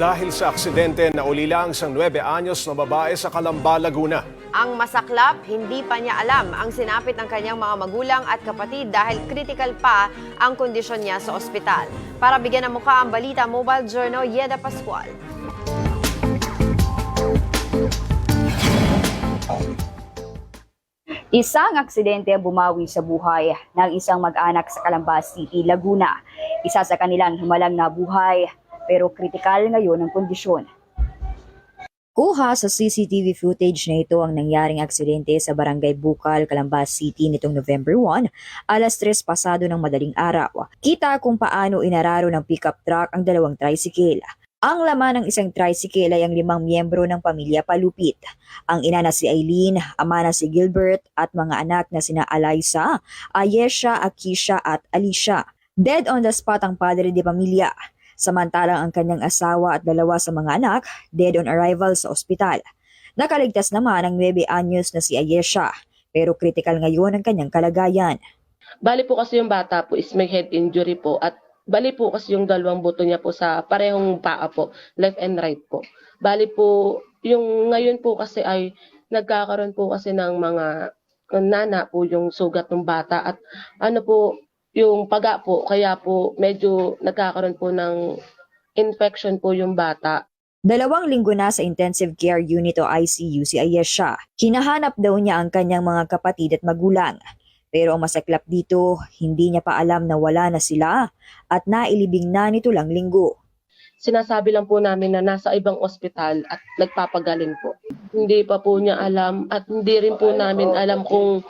Dahil sa aksidente na ulilang isang 9 anyos na babae sa Calamba, Laguna. Ang masaklap, hindi pa niya alam ang sinapit ng kanyang mga magulang at kapatid dahil critical pa ang kondisyon niya sa ospital. Para bigyan ng mukha ang balita, Mobile Journal, Yeda Pascual. Isang aksidente bumawi sa buhay ng isang mag-anak sa Calambas City, Laguna. Isa sa kanilang himalang na buhay pero kritikal ngayon ang kondisyon. Kuha sa CCTV footage na ito ang nangyaring aksidente sa Barangay Bukal, Calambas City nitong November 1, alas 3 pasado ng madaling araw. Kita kung paano inararo ng pickup truck ang dalawang tricycle. Ang laman ng isang tricycle ay ang limang miyembro ng pamilya Palupit. Ang ina na si Eileen, ama na si Gilbert at mga anak na sina Alaysa, Ayesha, Akisha at Alicia. Dead on the spot ang padre de pamilya. Samantalang ang kanyang asawa at dalawa sa mga anak, dead on arrival sa ospital. Nakaligtas naman ang 9 anyos na si Ayesha, pero critical ngayon ang kanyang kalagayan. Bali po kasi yung bata po is may head injury po at bali po kasi yung dalawang buto niya po sa parehong paa po, left and right po. Bali po, yung ngayon po kasi ay nagkakaroon po kasi ng mga nana po yung sugat ng bata at ano po, yung paga po, kaya po medyo nagkakaroon po ng infection po yung bata. Dalawang linggo na sa intensive care unit o ICU si Ayesha. Hinahanap daw niya ang kanyang mga kapatid at magulang. Pero ang masaklap dito, hindi niya pa alam na wala na sila at nailibing na nito lang linggo. sinasabi lang po namin na nasa ibang ospital at nagpapagaling po. Hindi pa po niya alam at hindi rin po namin alam kung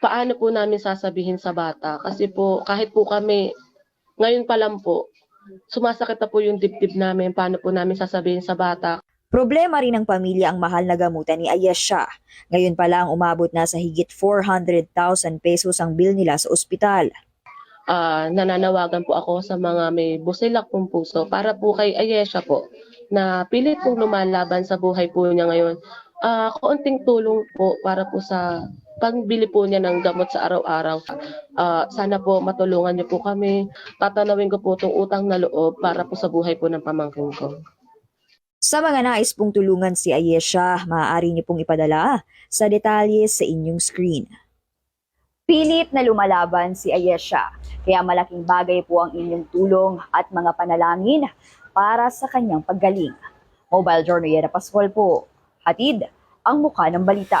paano po namin sasabihin sa bata. Kasi po kahit po kami, ngayon pa lang po, sumasakit na po yung dibdib namin, paano po namin sasabihin sa bata. Problema rin ng pamilya ang mahal na gamutan ni Ayesha. Ngayon pa lang umabot na sa higit 400,000 pesos ang bill nila sa ospital. Ah, nananawagan po ako sa mga may busilak pong puso para po kay Ayesha po na pilit pong lumalaban sa buhay po niya ngayon. Ah, kaunting tulong po para po sa pangbili po niya ng gamot sa araw-araw. Ah, sana po matulungan niyo po kami. Tatanawin ko po itong utang na loob para po sa buhay po ng pamangkin ko. Sa mga nais pong tulungan si Ayesha, maaari niyo pong ipadala sa detalye sa inyong screen. Pilit na lumalaban si Ayesha, kaya malaking bagay po ang inyong tulong at mga panalangin para sa kanyang paggaling. Mobile Journal Yera Pascual po, hatid ang mukha ng balita.